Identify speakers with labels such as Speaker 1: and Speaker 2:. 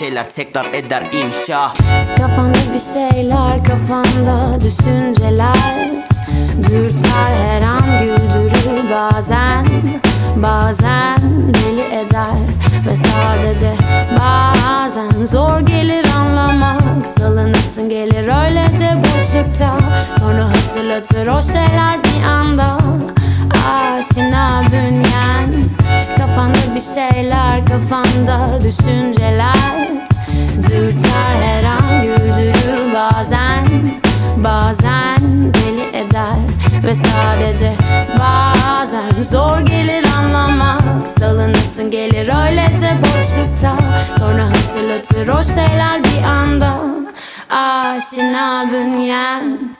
Speaker 1: şeyler tekrar eder inşa.
Speaker 2: Kafanda bir şeyler kafanda düşünceler. Dürter her an güldürür bazen. Bazen deli eder Ve sadece bazen Zor gelir anlamak. Salınırsın gelir öylece boşlukta. Sonra hatırlatır o şeyler bir anda. Aşina bünyen Kafanda bir şeyler kafanda düşünceler. Dürter her an güldürür bazen. Bazen deli eder Ve sadece bazen. Zor gelir anlamak Salınırsın gelir öylece boşlukta. Sonra hatırlatır o şeyler bir anda. Aşina bünyen